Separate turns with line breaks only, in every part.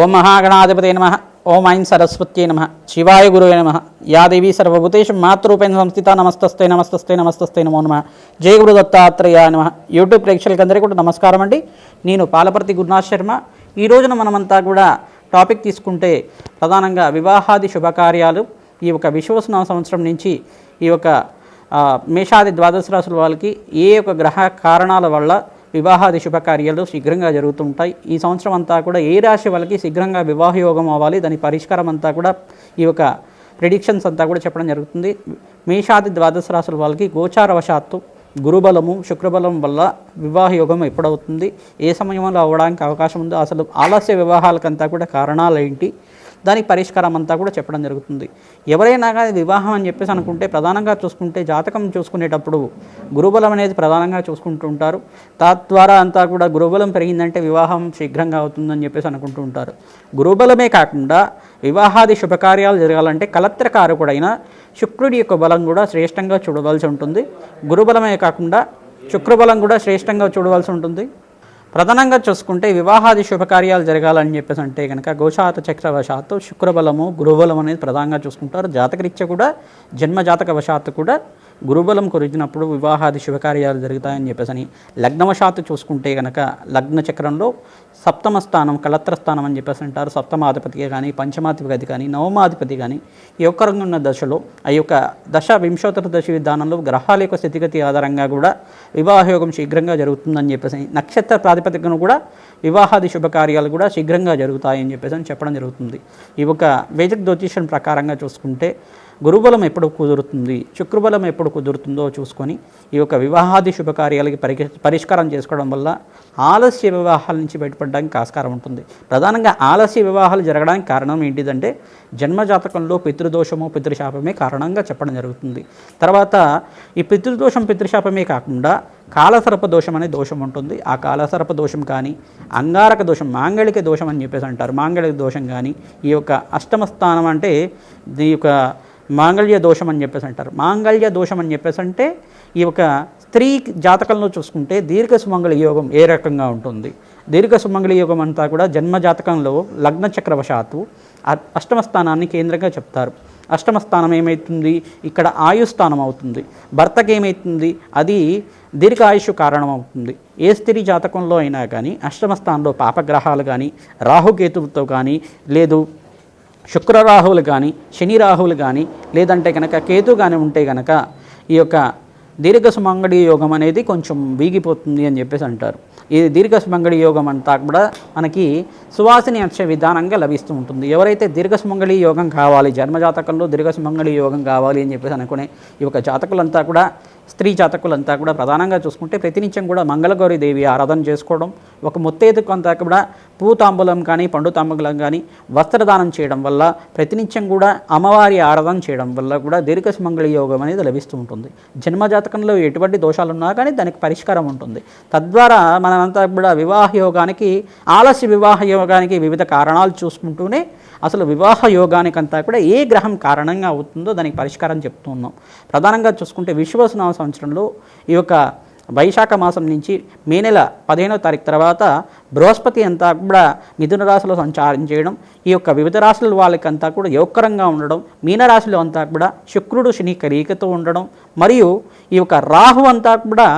ఓం మహాగణాధిపతే నమ. ఓం ఐం సరస్వత్యై నమ. శివాయ గురువే నమ. యా దేవీ సర్వభూతేషు మాతృపైన సంస్థిత నమస్తస్తే నమస్తస్తే నమస్తస్తే నమో నమ. జయ గురు దత్తాత్రేయ నమ. యూట్యూబ్ ప్రేక్షకులందరికీ కూడా నమస్కారం అండి. నేను పాలపర్తి గురునాథ్ శర్మ. ఈ రోజున మనమంతా కూడా టాపిక్ తీసుకుంటే ప్రధానంగా వివాహాది శుభకార్యాలు ఈ యొక్క విశ్వసన సంవత్సరం నుంచి ఈ యొక్క మేషాది ద్వాదశ రాశుల వాళ్ళకి ఏ యొక్క గ్రహ కారణాల వల్ల వివాహాది శుభకార్యాలు శీఘ్రంగా జరుగుతుంటాయి. ఈ సంవత్సరం అంతా కూడా ఏ రాశి వాళ్ళకి శీఘ్రంగా వివాహయోగం అవ్వాలి? దాని పరిష్కారం అంతా కూడా ఈ యొక్క ప్రిడిక్షన్స్ అంతా కూడా చెప్పడం జరుగుతుంది. మేషాది ద్వాదశ రాశుల వాళ్ళకి గోచారవశాత్తు గురుబలము శుక్రబలం వల్ల వివాహ యోగం ఎప్పుడవుతుంది ఏ సమయంలో అవ్వడానికి అవకాశం ఉందో అసలు ఆలస్య వివాహాలకంతా కూడా కారణాలు ఏంటి దానికి పరిష్కారం అంతా కూడా చెప్పడం జరుగుతుంది. ఎవరైనా కానీ వివాహం అని చెప్పేసి అనుకుంటే ప్రధానంగా చూసుకుంటే జాతకం చూసుకునేటప్పుడు గురుబలం అనేది ప్రధానంగా చూసుకుంటూ ఉంటారు. తద్వారా అంతా కూడా గురుబలం పెరిగిందంటే వివాహం శీఘ్రంగా అవుతుందని చెప్పేసి అనుకుంటూ ఉంటారు. గురుబలమే కాకుండా వివాహాది శుభకార్యాలు జరగాలంటే కలత్రకారకుడైన శుక్రుడి యొక్క బలం కూడా శ్రేష్టంగా చూడవలసి ఉంటుంది. గురుబలమే కాకుండా శుక్రబలం కూడా శ్రేష్టంగా చూడవలసి ఉంటుంది. ప్రధానంగా చూసుకుంటే వివాహాది శుభకార్యాలు జరగాలని చెప్పేసి అంటే కనుక గోచాత చక్రవశాత్తు శుక్రబలము గురుబలం అనేది ప్రధానంగా చూసుకుంటారు. జాతకరీత్యా కూడా జన్మ జాతక వశాత్తు కూడా గురుబలం కురిచినప్పుడు వివాహాది శుభకార్యాలు జరుగుతాయని చెప్పేసి అని లగ్నవశాత్తు చూసుకుంటే కనుక లగ్న చక్రంలో సప్తమ స్థానం కళత్ర స్థానం అని చెప్పేసి అంటారు. సప్తమాధిపతికి కానీ పంచమాధిపతి కానీ నవమాధిపతి కానీ ఈ యొక్క రంగు ఉన్న దశలో ఆ యొక్క దశ వింశోత్తర దశ విధానంలో గ్రహాల యొక్క స్థితిగతి ఆధారంగా కూడా వివాహయోగం శీఘ్రంగా జరుగుతుందని చెప్పేసి నక్షత్ర ప్రాతిపదికను కూడా వివాహాది శుభకార్యాలు కూడా శీఘ్రంగా జరుగుతాయని చెప్పేసి అని చెప్పడం జరుగుతుంది. ఈ ఒక వేదిక జ్యోతిష్యం ప్రకారంగా చూసుకుంటే గురుబలం ఎప్పుడు కుదురుతుంది? శుక్రబలం ఎప్పుడు కుదురుతుందో చూసుకొని ఈ యొక్క వివాహాది శుభకార్యాలకి పరి పరిష్కారం చేసుకోవడం వల్ల ఆలస్య వివాహాల నుంచి బయటపడడానికి ఆస్కారం ఉంటుంది. ప్రధానంగా ఆలస్య వివాహాలు జరగడానికి కారణం ఏంటిదంటే జన్మజాతకంలో పితృదోషము పితృశాపమే కారణంగా చెప్పడం జరుగుతుంది. తర్వాత ఈ పితృదోషం పితృశాపమే కాకుండా కాలసర్ప దోషం అనే దోషం ఉంటుంది. ఆ కాలసర్ప దోషం కానీ అంగారక దోషం మాంగళిక దోషం అని చెప్పేసి అంటారు. మాంగళిక దోషం కానీ ఈ యొక్క అష్టమ స్థానం అంటే ఈ యొక్క మాంగళ్య దోషం అని చెప్పేసి అంటారు. మాంగళ్య దోషం అని చెప్పేసి అంటే ఈ ఒక స్త్రీ జాతకంలో చూసుకుంటే దీర్ఘ సుమంగళ యోగం ఏ రకంగా ఉంటుంది? దీర్ఘ సుమంగళ యోగం అంతా కూడా జన్మ జాతకంలో లగ్న చక్రవశాత్తు అష్టమ స్థానాన్ని కేంద్రంగా చెప్తారు. అష్టమ స్థానం ఏమవుతుంది ఇక్కడ ఆయుస్థానం అవుతుంది. భర్తకి ఏమవుతుంది అది దీర్ఘ ఆయుష్ కారణం అవుతుంది. ఏ స్త్రీ జాతకంలో అయినా కానీ అష్టమ స్థానంలో పాపగ్రహాలు కానీ రాహుకేతువుతో కానీ లేదు శుక్ర రాహువులు కానీ శని రాహువులు కానీ లేదంటే కనుక కేతు కానీ ఉంటే కనుక ఈ యొక్క దీర్ఘ సుమంగడి యోగం అనేది కొంచెం వీగిపోతుంది అని చెప్పేసి అంటారు. ఈ దీర్ఘ సుమంగడి యోగం అంతా కూడా మనకి సువాసిని వచ్చే విధానంగా లభిస్తూ ఉంటుంది. ఎవరైతే దీర్ఘసుమంగళి యోగం కావాలి జన్మజాతకంలో దీర్ఘసుమంగళి యోగం కావాలి అని చెప్పేసి అనుకునే ఈ యొక్క జాతకులంతా కూడా స్త్రీ జాతకులంతా కూడా ప్రధానంగా చూసుకుంటే ప్రతినిత్యం కూడా మంగళగౌరి దేవి ఆరాధన చేసుకోవడం ఒక ముత్తైదుకు అంతా కూడా పూతాంబులం కానీ పండు తాంబులం కానీ వస్త్రదానం చేయడం వల్ల ప్రతినిత్యం కూడా అమ్మవారి ఆరాధన చేయడం వల్ల కూడా దీర్ఘసుమంగళి యోగం అనేది లభిస్తూ ఉంటుంది. జన్మజాతకంలో ఎటువంటి దోషాలు ఉన్నా కానీ దానికి పరిష్కారం ఉంటుంది. తద్వారా మనమంతా కూడా వివాహ యోగానికి ఆలస్య వివాహ యోగానికి వివిధ కారణాలు చూసుకుంటూనే అసలు వివాహ యోగానికంతా కూడా ఏ గ్రహం కారణంగా అవుతుందో దానికి పరిష్కారం చెప్తూ ఉన్నాం. ప్రధానంగా చూసుకుంటే విశ్వసనామ సంవత్సరంలో ఈ యొక్క వైశాఖ మాసం నుంచి మే నెల పదిహేనో తారీఖు తర్వాత బృహస్పతి అంతా కూడా మిథున రాశిలో సంచారం చేయడం ఈ యొక్క వివిధ రాశుల వాళ్ళకంతా కూడా యోగకరంగా ఉండడం మీనరాశిలో అంతా కూడా శుక్రుడు శని కరీకతో ఉండడం మరియు ఈ యొక్క రాహు అంతా కూడా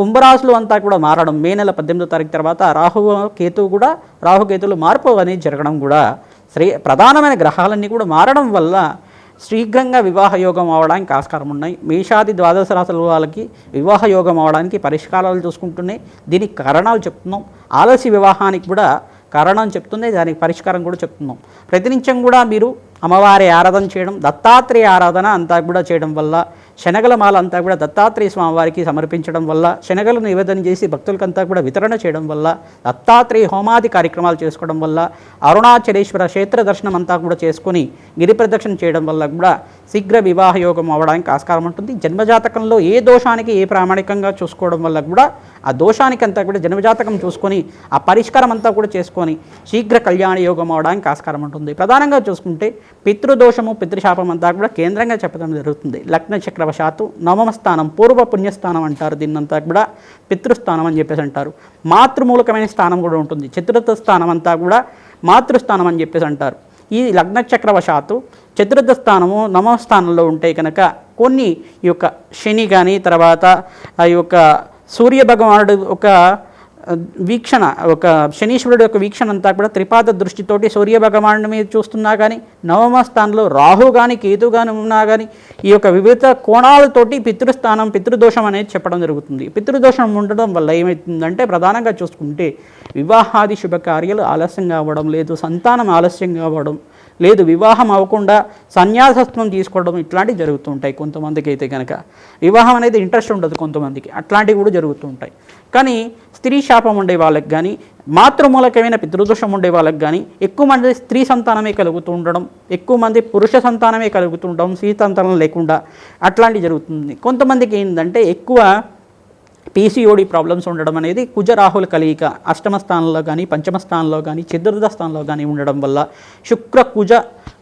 కుంభరాశులు అంతా కూడా మారడం మే నెల పద్దెనిమిదో తారీఖు తర్వాత రాహు కేతువు కూడా రాహుకేతువులు మార్పు అనేది జరగడం కూడా శ్రీ ప్రధానమైన గ్రహాలన్నీ కూడా మారడం వల్ల శీఘ్రంగా వివాహ యోగం అవడానికి ఆస్కారం ఉన్నాయి. మేషాది ద్వాదశ రాశుల వాళ్ళకి వివాహ యోగం అవడానికి పరిష్కారాలు చూసుకుంటున్నాయి. దీనికి కారణాలు చెప్తున్నాం. ఆలస్య వివాహానికి కూడా కారణం చెప్తుంది దానికి పరిష్కారం కూడా చెప్తున్నాం. ప్రతినిత్యం కూడా మీరు అమ్మవారి ఆరాధన చేయడం దత్తాత్రేయ ఆరాధన అంతా కూడా చేయడం వల్ల శనగల మాల అంతా కూడా దత్తాత్రేయ స్వామివారికి సమర్పించడం వల్ల శనగలను నివేదన చేసి భక్తులకంతా కూడా వితరణ చేయడం వల్ల దత్తాత్రేయ హోమాది కార్యక్రమాలు చేసుకోవడం వల్ల అరుణాచలేశ్వర క్షేత్ర దర్శనం అంతా కూడా చేసుకొని గిరి ప్రదక్షిణ చేయడం వల్ల కూడా శీఘ్ర వివాహ యోగం అవడానికి ఆస్కారం ఉంటుంది. జన్మజాతకంలో ఏ దోషానికి ఏ ప్రామాణికంగా చూసుకోవడం వల్ల కూడా ఆ దోషానికి అంతా కూడా జన్మజాతకం చూసుకొని ఆ పరిష్కారం అంతా కూడా చేసుకొని శీఘ్ర కళ్యాణ యోగం అవడానికి ఆస్కారం ఉంటుంది. ప్రధానంగా చూసుకుంటే పితృదోషము పితృశాపం అంతా కూడా కేంద్రంగా చెప్పడం జరుగుతుంది. లగ్న చక్రవశాత్తు నవమ స్థానం పూర్వ పుణ్యస్థానం అంటారు దీన్నంతా కూడా పితృస్థానం అని చెప్పేసి అంటారు. మాతృమూలకమైన స్థానం కూడా ఉంటుంది. చతుర్థ స్థానం అంతా కూడా మాతృస్థానం అని చెప్పేసి అంటారు. ఈ లగ్నచక్రవశాత్తు చతుర్థ స్థానము నవమ స్థానంలో ఉంటే కనుక కొన్ని ఈ యొక్క శని కానీ తర్వాత ఆ యొక్క సూర్య భగవానుడు ఒక వీక్షణ ఒక శనీశ్వరుడు యొక్క వీక్షణ అంతా కూడా త్రిపాద దృష్టితోటి సూర్య భగవానుడి మీద చూస్తున్నా కానీ నవమ స్థానంలో రాహు కానీ కేతు కానీ ఉన్నా కానీ ఈ యొక్క వివిధ కోణాలతోటి పితృస్థానం పితృదోషం అనేది చెప్పడం జరుగుతుంది. పితృదోషం ఉండడం వల్ల ఏమవుతుందంటే ప్రధానంగా చూసుకుంటే వివాహాది శుభకార్యాలు ఆలస్యంగా అవ్వడం లేదు సంతానం ఆలస్యంగా అవ్వడం లేదు వివాహం అవ్వకుండా సన్యాసత్వం తీసుకోవడం ఇట్లాంటివి జరుగుతూ ఉంటాయి కొంతమందికి అయితే కనుక వివాహం అనేది ఇంట్రెస్ట్ ఉండదు కొంతమందికి. అట్లాంటివి కూడా జరుగుతూ ఉంటాయి కానీ స్త్రీ శాపం ఉండే వాళ్ళకి కానీ మాతృమూలకమైన పితృదోషం ఉండే వాళ్ళకి కానీ ఎక్కువ మంది స్త్రీ సంతానమే కలుగుతూ ఉండడం ఎక్కువ మంది పురుష సంతానమే కలుగుతూ ఉండడం స్త్రీ సంతానం లేకుండా అట్లాంటివి జరుగుతుంది. కొంతమందికి ఏంటంటే ఎక్కువ పీసీఓడి ప్రాబ్లమ్స్ ఉండడం అనేది కుజరాహుల కలయిక. అష్టమ స్థానంలో కానీ పంచమ స్థానంలో కానీ చతుర్థ స్థానంలో కానీ ఉండడం వల్ల శుక్ర కుజ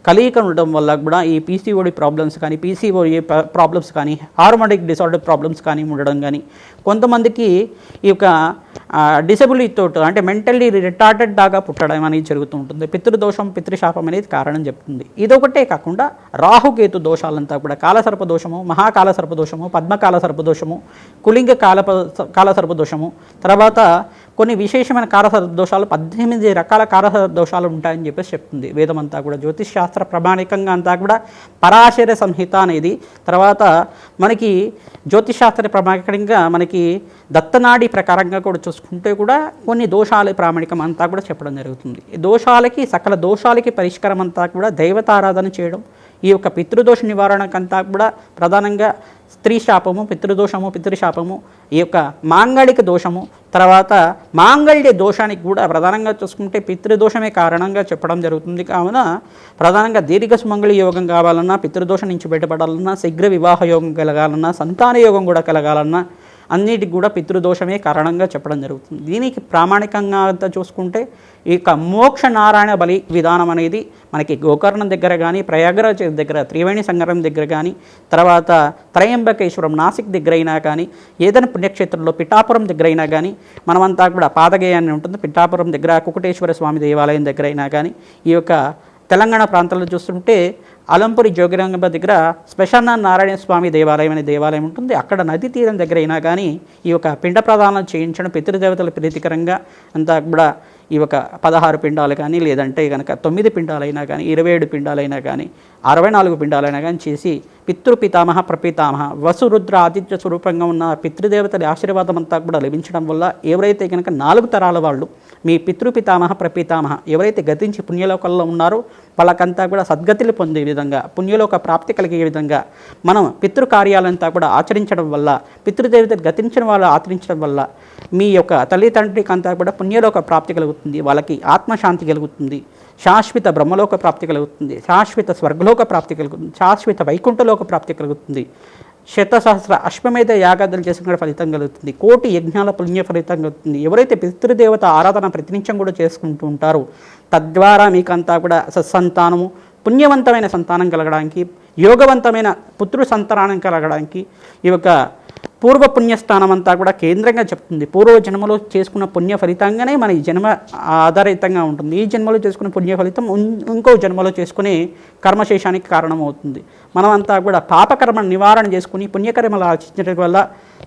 కలయిక ఉండడం వల్ల కూడా ఈ పీసీఓడి ప్రాబ్లమ్స్ కానీ పీసీఓడి ప్రాబ్లమ్స్ కానీ హార్మోనిక్ డిసార్డర్ ప్రాబ్లమ్స్ కానీ ఉండడం కానీ కొంతమందికి ఈ యొక్క డిసబిలిటీతో అంటే మెంటల్లీ రిటార్టెడ్ దాకా పుట్టడం అనేది జరుగుతూ ఉంటుంది. పితృదోషం పితృశాపం అనేది కారణం చెప్తుంది. ఇదొకటే కాకుండా రాహుకేతు దోషాలంతా కూడా కాలసర్ప దోషము మహాకాల సర్ప దోషము పద్మకాల సర్పదోషము కులింగ కాల కాల సర్పదోషము తర్వాత కొన్ని విశేషమైన కారసర్ప దోషాలు పద్దెనిమిది రకాల కారసర్ప దోషాలు ఉంటాయని చెప్పేసి చెప్తుంది. వేదం అంతా కూడా జ్యోతిష్ శాస్త్ర ప్రామాణికంగా అంతా కూడా పరాశర సంహిత అనేది తర్వాత మనకి జ్యోతిష్ శాస్త్ర ప్రామాణికంగా మనకి దత్తనాడి ప్రకారంగా కూడా చూసుకుంటే కూడా కొన్ని దోషాలు ప్రామాణికం అంతా కూడా చెప్పడం జరుగుతుంది. ఈ దోషాలకి సకల దోషాలకి పరిష్కారం అంతా కూడా దైవతారాధన చేయడం ఈ యొక్క పితృదోష నివారణకంతా కూడా ప్రధానంగా స్త్రీ శాపము పితృదోషము పితృశాపము ఈ యొక్క మాంగళిక దోషము. తర్వాత మాంగళ్య దోషానికి కూడా ప్రధానంగా చూసుకుంటే పితృదోషమే కారణంగా చెప్పడం జరుగుతుంది. కావున ప్రధానంగా దీర్ఘ సుమంగళి యోగం కావాలన్నా పితృదోషం నుంచి బయటపడాలన్నా శీఘ్ర వివాహ యోగం కలగాలన్నా సంతాన యోగం కూడా కలగాలన్నా అన్నిటికి కూడా పితృదోషమే కారణంగా చెప్పడం జరుగుతుంది. దీనికి ప్రామాణికంగా అంతా చూసుకుంటే ఈ మోక్ష నారాయణ బలి విధానం అనేది మనకి గోకర్ణం దగ్గర కానీ ప్రయాగరాజ్ దగ్గర త్రివేణి సంగరం దగ్గర కానీ తర్వాత త్రయంబకేశ్వరం నాసిక్ దగ్గర అయినా కానీ ఏదైనా పుణ్యక్షేత్రంలో పిఠాపురం దగ్గర అయినా కానీ మనమంతా కూడా పాదగేయాన్ని ఉంటుంది. పిఠాపురం దగ్గర కుకుటేశ్వర స్వామి దేవాలయం దగ్గర అయినా కానీ ఈ యొక్క తెలంగాణ ప్రాంతాల్లో చూస్తుంటే అలంపూరి జోగిరంగ దగ్గర శ్మశాన నారాయణ స్వామి దేవాలయం అనే దేవాలయం ఉంటుంది. అక్కడ నది తీరం దగ్గర అయినా కానీ ఈ యొక్క పిండ ప్రదానం చేయించడం పితృదేవతల ప్రీతికరంగా అంతా కూడా ఈ యొక్క పదహారు పిండాలు కానీ లేదంటే కనుక తొమ్మిది పిండాలైనా కానీ ఇరవై ఏడు పిండాలైనా కానీ అరవై నాలుగు పిండాలైనా కానీ చేసి పితృపితామహ ప్రపితామహ వసురుద్ర ఆతిథ్య స్వరూపంగా ఉన్న పితృదేవతల ఆశీర్వాదం అంతా కూడా లభించడం వల్ల ఎవరైతే కనుక నాలుగు తరాల వాళ్ళు మీ పితృపితామహ ప్రపితామహ ఎవరైతే గతించి పుణ్యలోకంలో ఉన్నారో వాళ్ళకంతా కూడా సద్గతులు పొందే విధంగా పుణ్యలోక ప్రాప్తి కలిగే విధంగా మనం పితృకార్యాలంతా కూడా ఆచరించడం వల్ల పితృదేవతలు గతించిన వాళ్ళు ఆచరించడం వల్ల మీ యొక్క తల్లిదండ్రికి అంతా కూడా పుణ్యలోక ప్రాప్తి కలుగుతుంది వాళ్ళకి ఆత్మశాంతి కలుగుతుంది శాశ్వత బ్రహ్మలోక ప్రాప్తి కలుగుతుంది శాశ్వత స్వర్గలోక ప్రాప్తి కలుగుతుంది శాశ్వత వైకుంఠలోక ప్రాప్తి కలుగుతుంది. శతసహస్ర అశ్వమేధ యాగాదులు చేసిన కూడా ఫలితం కలుగుతుంది కోటి యజ్ఞాల పుణ్య ఫలితం కలుగుతుంది. ఎవరైతే పితృదేవత ఆరాధన ప్రతినిత్యం కూడా చేసుకుంటూ ఉంటారో తద్వారా మీకంతా కూడా సత్సంతానము పుణ్యవంతమైన సంతానం కలగడానికి యోగవంతమైన పుత్రు సంతానం కలగడానికి ఈ యొక్క పూర్వ పుణ్యస్థానం అంతా కూడా కేంద్రంగా చెప్తుంది. పూర్వ జన్మలో చేసుకున్న పుణ్య ఫలితంగానే మన ఈ జన్మ ఆధారితంగా ఉంటుంది. ఈ జన్మలో చేసుకున్న పుణ్య ఫలితం ఇంకో జన్మలో చేసుకునే కర్మశేషానికి కారణమవుతుంది. మనమంతా కూడా పాపకర్మ నివారణ చేసుకుని పుణ్యకర్మలు ఆచరించడం వల్ల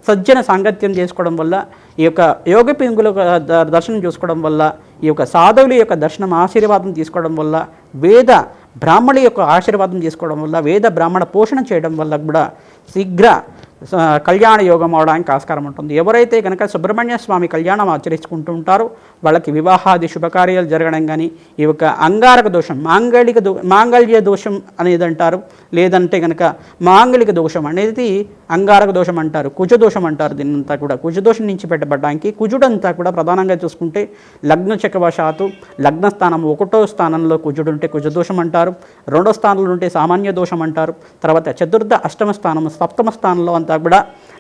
సజ్జన సాంగత్యం చేసుకోవడం వల్ల ఈ యొక్క యోగ పింగుల ద- దర్శనం చూసుకోవడం వల్ల ఈ యొక్క సాధువుల యొక్క దర్శనం ఆశీర్వాదం తీసుకోవడం వల్ల వేద బ్రాహ్మణుల యొక్క ఆశీర్వాదం తీసుకోవడం వల్ల వేద బ్రాహ్మణ పోషణ చేయడం వల్ల కూడా శీఘ్ర కళ్యాణ యోగం అవడానికి ఆస్కారం ఉంటుంది. ఎవరైతే కనుక సుబ్రహ్మణ్య స్వామి కళ్యాణం ఆచరించుకుంటూ ఉంటారో వాళ్ళకి వివాహాది శుభకార్యాలు జరగడం కానీ ఈ యొక్క అంగారక దోషం మాంగళిక దో మాంగళ్య దోషం అనేది అంటారు. లేదంటే కనుక మాంగళిక దోషం అనేది అంగారక దోషం అంటారు. కుజ దోషం అంటారు దీన్నంతా కూడా. కుజ దోషం నుంచి పెట్టబడడానికి కుజుడంతా కూడా ప్రధానంగా చూసుకుంటే లగ్న చక్రవశాత్తు లగ్న స్థానం ఒకటో స్థానంలో కుజుడు ఉంటే కుజదోషం అంటారు. రెండో స్థానంలో ఉంటే సామాన్య దోషం అంటారు. తర్వాత చతుర్థ అష్టమ స్థానం సప్తమ స్థానంలో అంతా కూడా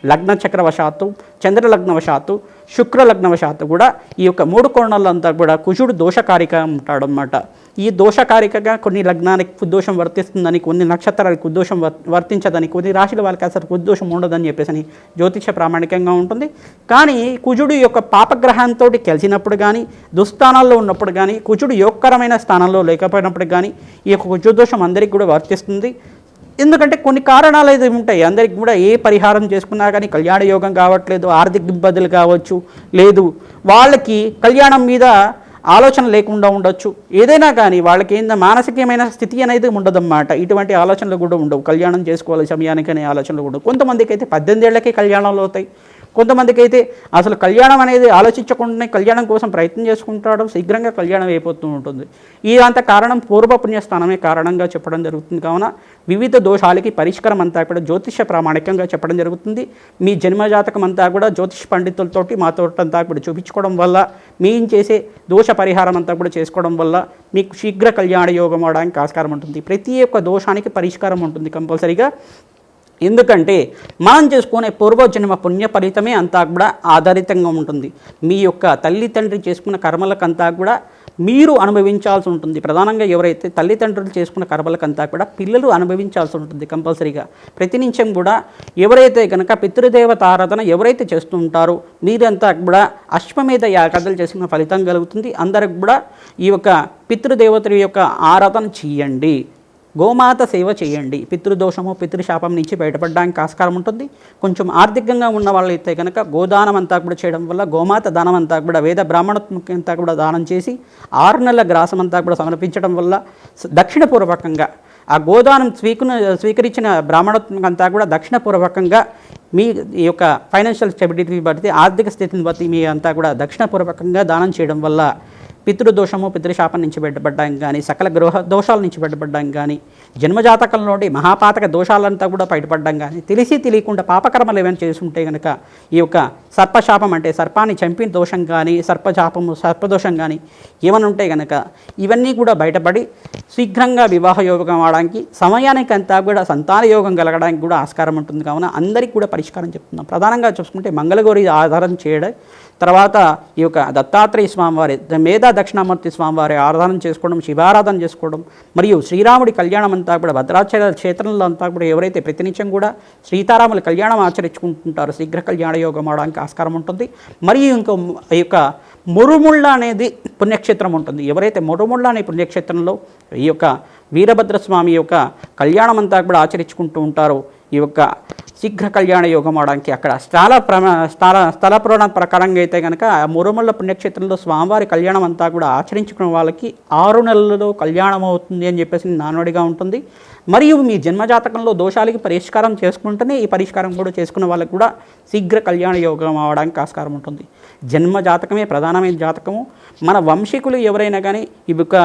లగ్న చక్రవశాత్తు చంద్ర లగ్నవశాత్తు శుక్ర లగ్నవశాత్తు కూడా ఈ యొక్క మూడు కోణాలంతా కూడా కుజుడు దోషకారిగా ఉంటాడనమాట ఈ దోషకారికగా కొన్ని లగ్నానికి కుద్దోషం వర్తిస్తుందని కొన్ని నక్షత్రాలకు కుద్దోషం వర్ వర్తించదని కొన్ని రాశుల వాళ్ళకి అసలు కుద్దోషం ఉండదని చెప్పేసి అని జ్యోతిష ప్రామాణికంగా ఉంటుంది. కానీ కుజుడు యొక్క పాపగ్రహంతో కలిసినప్పుడు కానీ దుస్థానాల్లో ఉన్నప్పుడు కానీ కుజుడు యోగకరమైన స్థానంలో లేకపోయినప్పుడు కానీ ఈ యొక్క కుజుదోషం అందరికీ కూడా వర్తిస్తుంది. ఎందుకంటే కొన్ని కారణాలు అయితే ఉంటాయి. అందరికి కూడా ఏ పరిహారం చేసుకున్నా కానీ కళ్యాణ యోగం కావట్లేదు ఆర్థిక ఇబ్బందులు కావచ్చు లేదు. వాళ్ళకి కళ్యాణం మీద ఆలోచన లేకుండా ఉండొచ్చు. ఏదైనా కానీ వాళ్ళకి ఏందో మానసికమైన స్థితి అనేది ఉండదన్నమాట. ఇటువంటి ఆలోచనలు కూడా ఉండవు. కళ్యాణం చేసుకోవాలి సమయానికి అనే ఆలోచనలు ఉండవు. కొంతమందికి అయితే పద్దెనిమిది ఏళ్ళకే కళ్యాణాలు అవుతాయి. కొంతమందికి అయితే అసలు కళ్యాణం అనేది ఆలోచించకుండానే కళ్యాణం కోసం ప్రయత్నం చేసుకుంటాడు శీఘ్రంగా కళ్యాణం అయిపోతూ ఉంటుంది. ఇదంతా కారణం పూర్వ పుణ్యస్థానమే కారణంగా చెప్పడం జరుగుతుంది. కావున వివిధ దోషాలకి పరిష్కారం అంతా కూడా జ్యోతిష ప్రామాణికంగా చెప్పడం జరుగుతుంది. మీ జన్మజాతకం అంతా కూడా జ్యోతిష పండితులతోటి మాతో అంతా కూడా చూపించుకోవడం వల్ల మేము చేసే దోష పరిహారం అంతా కూడా చేసుకోవడం వల్ల మీకు శీఘ్ర కళ్యాణ యోగం అవడానికి ఆస్కారం ఉంటుంది. ప్రతి ఒక్క దోషానికి పరిష్కారం ఉంటుంది కంపల్సరీగా. ఎందుకంటే మనం చేసుకునే పూర్వజన్మ పుణ్య ఫలితమే అంతా కూడా ఆధారితంగా ఉంటుంది. మీ యొక్క తల్లిదండ్రి చేసుకున్న కర్మలకంతా కూడా మీరు అనుభవించాల్సి ఉంటుంది. ప్రధానంగా ఎవరైతే తల్లిదండ్రులు చేసుకున్న కర్మలకంతా కూడా పిల్లలు అనుభవించాల్సి ఉంటుంది కంపల్సరీగా. ప్రతి నిమిషం కూడా ఎవరైతే కనుక పితృదేవత ఆరాధన ఎవరైతే చేస్తూ ఉంటారో మీరంతా కూడా అశ్వమేధ యాగాదులు చేసిన ఫలితం కలుగుతుంది. అందరికి కూడా ఈ యొక్క పితృదేవతల యొక్క ఆరాధన చేయండి. గోమాత సేవ చేయండి. పితృదోషము పితృశాపం నుంచి బయటపడడానికి ఆస్కారం ఉంటుంది. కొంచెం ఆర్థికంగా ఉన్న వాళ్ళైతే కనుక గోదానం అంతా కూడా చేయడం వల్ల గోమాత దానం అంతా కూడా వేద బ్రాహ్మణత్వం అంతా కూడా దానం చేసి ఆరు నెలల గ్రాసం అంతా కూడా సమర్పించడం వల్ల దక్షిణపూర్వకంగా ఆ గోదానం స్వీకృ స్వీకరించిన బ్రాహ్మణత్వం అంతా కూడా దక్షిణపూర్వకంగా మీ ఈ యొక్క ఫైనాన్షియల్ స్టెబిలిటీ బట్టి ఆర్థిక స్థితిని బట్టి మీ అంతా కూడా దక్షిణపూర్వకంగా దానం చేయడం వల్ల పితృదోషము పితృశాపం నుంచి బయటపడడానికి కానీ సకల గృహ దోషాల నుంచి బయటపడడానికి కానీ జన్మజాతకంలోని మహాపాతక దోషాలంతా కూడా బయటపడడం కానీ తెలిసి తెలియకుండా పాపకర్మలు ఏమైనా చేసుంటే కనుక ఈ యొక్క సర్పశాపం అంటే సర్పాన్ని చంపిన దోషం కానీ సర్పశాపము సర్పదోషం కానీ ఏమైనా ఉంటే కనుక ఇవన్నీ కూడా బయటపడి శీఘ్రంగా వివాహ యోగం అవడానికి సమయానికి అంతా కూడా సంతాన యోగం కలగడానికి కూడా ఆస్కారం ఉంటుంది. కావున అందరికీ కూడా పరిష్కారం చెప్తున్నాం. ప్రధానంగా చూసుకుంటే మంగళగౌరి ఆధారం చేయడం తర్వాత ఈ యొక్క దత్తాత్రేయ స్వామివారి మేధా దక్షిణామూర్తి స్వామివారి ఆరాధన చేసుకోవడం శివారాధన చేసుకోవడం మరియు శ్రీరాముడి కళ్యాణం అంతా కూడా భద్రాచల క్షేత్రంలో అంతా కూడా ఎవరైతే ప్రతినిత్యం కూడా సీతారాముల కళ్యాణం ఆచరించుకుంటుంటారో శీఘ్ర కళ్యాణ యోగం అవడానికి ఆస్కారం ఉంటుంది. మరియు ఇంకో ఈ యొక్క మురుముళ్ళ అనేది పుణ్యక్షేత్రం ఉంటుంది. ఎవరైతే మురుముళ్ళ అనే పుణ్యక్షేత్రంలో ఈ యొక్క వీరభద్రస్వామి యొక్క కళ్యాణం అంతా కూడా ఆచరించుకుంటూ ఉంటారో ఈ యొక్క శీఘ్ర కళ్యాణ యోగం అవడానికి అక్కడ స్థల ప్రమ స్థల స్థల పురాణ ప్రకారంగా అయితే కనుక మురుమల్ల పుణ్యక్షేత్రంలో స్వామివారి కళ్యాణం అంతా కూడా ఆచరించుకున్న వాళ్ళకి ఆరు నెలలలో కళ్యాణం అవుతుంది అని చెప్పేసి నానుడిగా ఉంటుంది. మరియు మీ జన్మజాతకంలో దోషాలకి పరిష్కారం చేసుకుంటేనే ఈ పరిష్కారం కూడా చేసుకున్న వాళ్ళకి కూడా శీఘ్ర కళ్యాణ యోగం అవడానికి ఆస్కారం ఉంటుంది. జన్మ జాతకమే ప్రధానమైన జాతకము. మన వంశీకులు ఎవరైనా కానీ ఈ యొక్క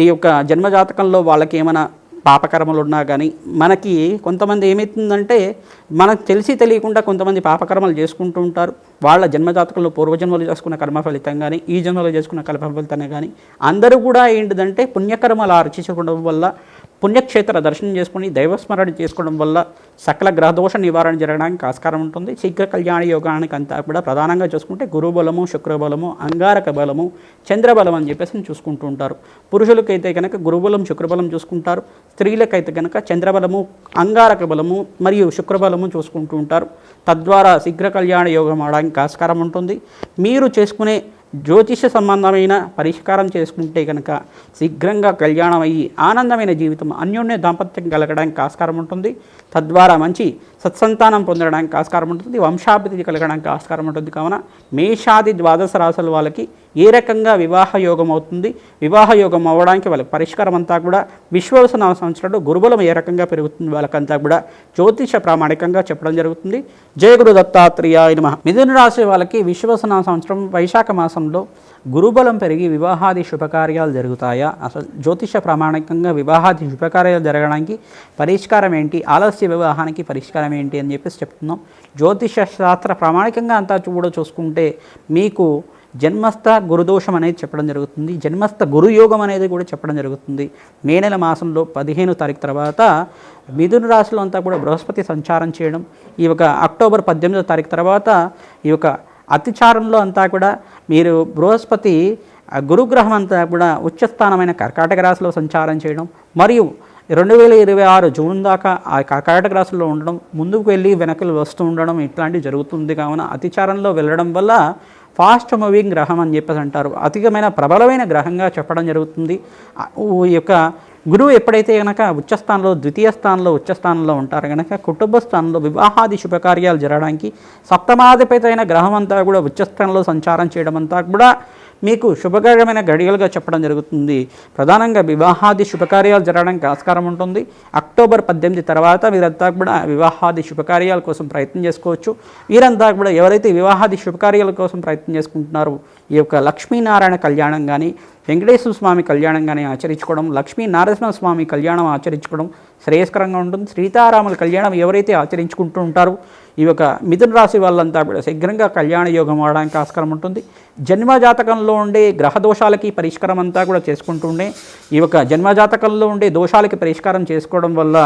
ఈ యొక్క జన్మజాతకంలో వాళ్ళకి ఏమైనా పాపకర్మలు ఉన్నా కానీ మనకి కొంతమంది ఏమవుతుందంటే మనకు తెలిసి తెలియకుండా కొంతమంది పాపకర్మలు చేసుకుంటూ ఉంటారు. వాళ్ళ జన్మజాతకంలో పూర్వజన్మలు చేసుకున్న కర్మ ఫలితం కానీ ఈ జన్మలో చేసుకున్న కర్మ ఫలితం కానీ అందరూ కూడా ఏంటిదంటే పుణ్యకర్మలు ఆర్చించుకోవడం వల్ల పుణ్యక్షేత్ర దర్శనం చేసుకుని దైవస్మరణ చేసుకోవడం వల్ల సకల గ్రహదోష నివారణ జరగడానికి ఆస్కారం ఉంటుంది. శీఘ్ర కళ్యాణ యోగానికి అంతా కూడా ప్రధానంగా చూసుకుంటే గురు బలము అంగారక బలము చంద్రబలం అని చెప్పేసి చూసుకుంటూ ఉంటారు. పురుషులకైతే కనుక గురుబలం శుక్రబలం చూసుకుంటారు. స్త్రీలకైతే కనుక చంద్రబలము అంగారక బలము మరియు శుక్రబలము చూసుకుంటూ ఉంటారు. తద్వారా శీఘ్ర కళ్యాణ యోగం అవడానికి ఆస్కారం ఉంటుంది. మీరు చేసుకునే జ్యోతిష సంబంధమైన పరిష్కారం చేసుకుంటే కనుక శీఘ్రంగా కళ్యాణం అయ్యి ఆనందమైన జీవితం అన్యోన్య దాంపత్యం కలగడానికి ఆస్కారం ఉంటుంది. తద్వారా మంచి సత్సంతానం పొందడానికి ఆస్కారం ఉంటుంది వంశాభివృద్ధి కలగడానికి ఆస్కారం ఉంటుంది. కావున మేషాది ద్వాదశ రాశుల వాళ్ళకి ఏ రకంగా వివాహ యోగం అవుతుంది వివాహ యోగం అవ్వడానికి వాళ్ళకి పరిష్కారం అంతా కూడా విశ్వవసన సంవత్సరంలో గురుబలం ఏ రకంగా పెరుగుతుంది వాళ్ళకంతా కూడా జ్యోతిష ప్రామాణికంగా చెప్పడం జరుగుతుంది. జయగురు దత్తాత్రేయ దత్తాత్రేయాయ మిథున రాశి వాళ్ళకి విశ్వవసన సంవత్సరం వైశాఖ మాసంలో గురుబలం పెరిగి వివాహాది శుభకార్యాలు జరుగుతాయా? అసలు జ్యోతిష ప్రామాణికంగా వివాహాది శుభకార్యాలు జరగడానికి పరిష్కారం ఏంటి? ఆలస్య వివాహానికి పరిష్కారం ఏంటి అని చెప్పేసి చెప్తున్నాం. జ్యోతిష శాస్త్ర ప్రామాణికంగా అంతా కూడా చూసుకుంటే మీకు జన్మస్థ గురుదోషం అనేది చెప్పడం జరుగుతుంది. జన్మస్థ గురుయోగం అనేది కూడా చెప్పడం జరుగుతుంది. మే నెల మాసంలో పదిహేను తారీఖు తర్వాత మిథున రాశిలో అంతా కూడా బృహస్పతి సంచారం చేయడం ఈ యొక్క అక్టోబర్ పద్దెనిమిదో తారీఖు తర్వాత ఈ యొక్క అతిచారంలో అంతా కూడా మీరు బృహస్పతి గురుగ్రహం అంతా కూడా ఉచ్చస్థానమైన కర్కాటక రాశిలో సంచారం చేయడం మరియు రెండు వేల ఇరవై ఆరు జూన్ దాకా ఆ కర్కాటక రాశిలో ఉండడం ముందుకు వెళ్ళి వెనకలు వస్తూ ఉండడం ఇట్లాంటివి జరుగుతుంది కావున అతిచారంలో వెళ్ళడం వల్ల ఫాస్ట్ మూవింగ్ గ్రహం అని చెప్పేసి అంటారు. అధికమైన ప్రబలమైన గ్రహంగా చెప్పడం జరుగుతుంది. ఈ యొక్క గురువు ఎప్పుడైతే కనుక ఉచ్చస్థానంలో ద్వితీయ స్థానంలో ఉచ్చస్థానంలో ఉంటారో కనుక కుటుంబ స్థానంలో వివాహాది శుభకార్యాలు జరగడానికి సప్తమాధిపతైన గ్రహం అంతా కూడా ఉచ్చస్థానంలో సంచారం చేయడం అంతా కూడా మీకు శుభకరమైన గడియలుగా చెప్పడం జరుగుతుంది. ప్రధానంగా వివాహాది శుభకార్యాలు జరగడానికి ఆస్కారం ఉంటుంది. అక్టోబర్ పద్దెనిమిది తర్వాత వీరంతా కూడా వివాహాది శుభకార్యాల కోసం ప్రయత్నం చేసుకోవచ్చు. వీరంతా కూడా ఎవరైతే వివాహాది శుభకార్యాల కోసం ప్రయత్నం చేసుకుంటున్నారో ఈ యొక్క లక్ష్మీనారాయణ కళ్యాణం కానీ వెంకటేశ్వర స్వామి కళ్యాణంగానే ఆచరించుకోవడం లక్ష్మీ నారసింహ స్వామి కళ్యాణం ఆచరించుకోవడం శ్రేయస్కరంగా ఉంటుంది. సీతారాముల కళ్యాణం ఎవరైతే ఆచరించుకుంటూ ఉంటారో ఈ యొక్క మిథున రాశి వాళ్ళంతా కూడా శీఘ్రంగా కళ్యాణ యోగం అవడానికి ఆస్కారం ఉంటుంది. జన్మజాతకంలో ఉండే గ్రహ దోషాలకి పరిష్కారం అంతా కూడా చేసుకుంటుండే. ఈ యొక్క జన్మజాతకంలో ఉండే దోషాలకి పరిష్కారం చేసుకోవడం వల్ల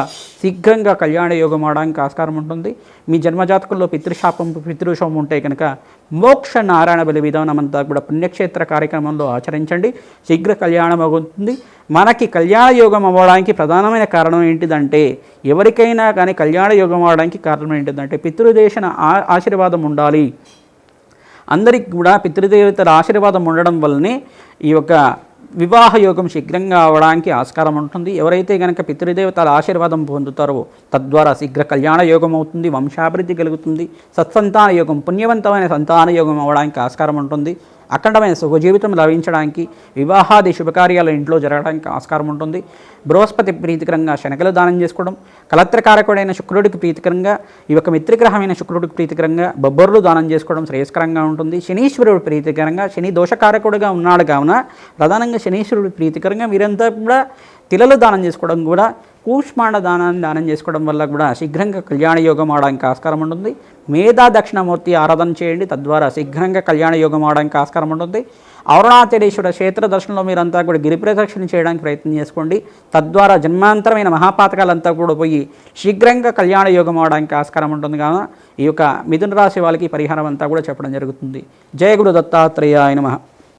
శీఘ్రంగా కళ్యాణ యోగం అవడానికి ఆస్కారం ఉంటుంది. మీ జన్మజాతకంలో పితృశాపం పితృశోమం ఉంటే కనుక మోక్ష నారాయణ బలి విధానం అంతా కూడా పుణ్యక్షేత్ర కార్యక్రమంలో ఆచరించండి. శీఘ్ర కళ్యాణం అవుతుంది. మనకి కళ్యాణ యోగం అవ్వడానికి ప్రధానమైన కారణం ఏంటిదంటే ఎవరికైనా కానీ కళ్యాణ యోగం అవ్వడానికి కారణం ఏంటిదంటే పితృదేశన ఆ- ఆశీర్వాదం ఉండాలి. అందరికి కూడా పితృదేవతల ఆశీర్వాదం ఉండడం వల్లనే ఈ యొక్క వివాహ యోగం శీఘ్రంగా అవడానికి ఆస్కారం ఉంటుంది. ఎవరైతే కనుక పితృదేవతల ఆశీర్వాదం పొందుతారో తద్వారా శీఘ్ర కళ్యాణ యోగం అవుతుంది వంశాభివృద్ధి కలుగుతుంది సత్సంతాన యోగం పుణ్యవంతమైన సంతాన యోగం అవడానికి ఆస్కారం ఉంటుంది. అఖండమైన సుఖజీవితం లభించడానికి వివాహాది శుభకార్యాలు ఇంట్లో జరగడానికి ఆస్కారం ఉంటుంది. బృహస్పతి ప్రీతికరంగా శనగలు దానం చేసుకోవడం కలత్రకారకుడైన శుక్రుడికి ప్రీతికరంగా ఈ యొక్క మిత్రగ్రహమైన శుక్రుడికి ప్రీతికరంగా బొబ్బర్లు దానం చేసుకోవడం శ్రేయస్కరంగా ఉంటుంది. శనీశ్వరుడు ప్రీతికరంగా శని దోషకారకుడిగా ఉన్నాడు కావున ప్రధానంగా శనీశ్వరుడు ప్రీతికరంగా మీరంతా కూడా తిలలు దానం చేసుకోవడం కూడా కూష్మాండ దానాన్ని దానం చేసుకోవడం వల్ల కూడా శీఘ్రంగా కళ్యాణ యోగం ఆడడానికి ఆస్కారం ఉంటుంది. మేధా దక్షిణమూర్తి ఆరాధన చేయండి తద్వారా శీఘ్రంగా కళ్యాణ యోగం ఆడడానికి ఆస్కారం ఉంటుంది. అరుణాచలేశ్వర క్షేత్ర దర్శనంలో మీరంతా కూడా గిరి ప్రదక్షిణ చేయడానికి ప్రయత్నం చేసుకోండి. తద్వారా జన్మాంతరమైన మహాపాతకాలంతా కూడా పోయి శీఘ్రంగా కళ్యాణ యోగం అవడానికి ఆస్కారం ఉంటుంది. కావున ఈ యొక్క మిథున రాశి వాళ్ళకి పరిహారం అంతా కూడా చెప్పడం జరుగుతుంది. జయ గురు దత్తాత్రేయ నమః.